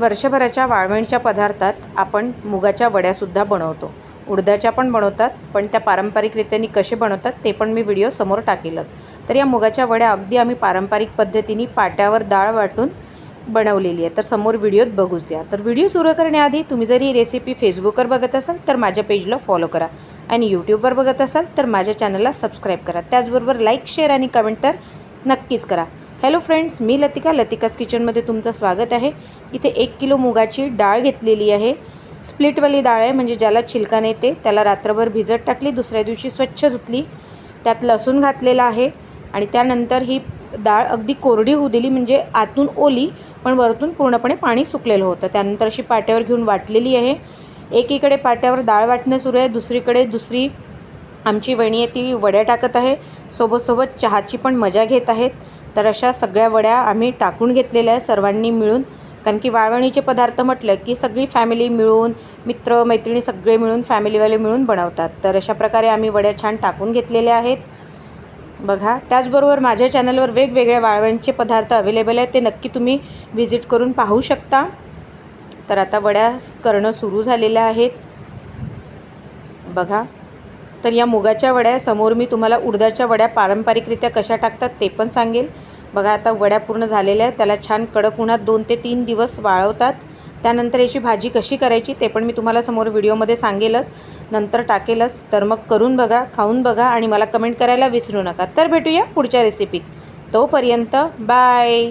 वर्षभराच्या वाळवणीच्या पदार्थात आपण मुगाच्या वड्यासुद्धा बनवतो. उडदाच्या पण बनवतात पण त्या पारंपरिकरित्याने कसे बनवतात ते पण मी व्हिडिओ समोर टाकेलच. तर या मुगाच्या वड्या अगदी आम्ही पारंपरिक पद्धतीने पाट्यावर डाळ वाटून बनवलेली आहे तर समोर व्हिडिओत बघूच या. तर व्हिडिओ सुरू करण्याआधी तुम्ही जर ही रेसिपी फेसबुकवर बघत असाल तर माझ्या पेजला फॉलो करा आणि यूट्यूबवर बघत असाल तर माझ्या चॅनलला सबस्क्राईब करा. त्याचबरोबर लाईक शेअर आणि कमेंट तर नक्कीच करा. हॅलो फ्रेंड्स मी लतिका. लतिकाच किचनमध्ये तुमचं स्वागत आहे. इथे एक किलो मुगाची डाळ घेतलेली आहे. स्प्लिटवाली डाळ आहे म्हणजे ज्याला छिलका नेते त्याला रात्रभर भिजत टाकली दुसऱ्या दिवशी स्वच्छ धुतली. त्यात लसूण घातलेला आहे आणि त्यानंतर ही डाळ अगदी कोरडी होऊ दिली म्हणजे आतून ओली पण वरतून पूर्णपणे पाणी सुकलेलं होतं. त्यानंतर अशी पाट्यावर घेऊन वाटलेली आहे. एकीकडे पाट्यावर डाळ वाटणं सुरू आहे दुसरीकडे दुसरी आमची वणी आहे ती वड्या टाकत आहे. सोबतसोबत चहाची पण मजा घेत आहेत. तर अशा सगळ्या वड्या आम्ही टाकून घेतलेल्या आहे सर्वांनी मिळून. कारण की वाळवणीचे पदार्थ म्हटलं की सगळी फॅमिली मिळून मित्र मैत्रिणी सगळे मिळून फॅमिलीवाले मिळून बनवतात. तर अशा प्रकारे आम्ही वड्या छान टाकून घेतलेल्या आहेत. बघा त्याचबरोबर माझ्या चॅनलवर वेगवेगळ्या वाळवणीचे पदार्थ अवेलेबल आहेत. ते नक्की तुम्ही व्हिजिट करून पाहू शकता. तर आता वड्या करणं सुरू झालेल्या आहेत. बघा तर या मुगाच्या वड्या समोर मी तुम्हाला उडदाच्या वड्या पारंपरिकरित्या कशा टाकतात ते पण सांगेल. बघा आता वड्या पूर्ण झालेल्या आहेत. त्याला छान कडक उन्हात दोन ते तीन दिवस वाळवतात. त्यानंतर याची भाजी कशी करायची ते पण मी तुम्हाला समोर व्हिडिओमध्ये सांगेलच. नंतर टाकेलच. तर मग करून बघा खाऊन बघा आणि मला कमेंट करायला विसरू नका. तर भेटूया पुढच्या रेसिपीत. तोपर्यंत बाय!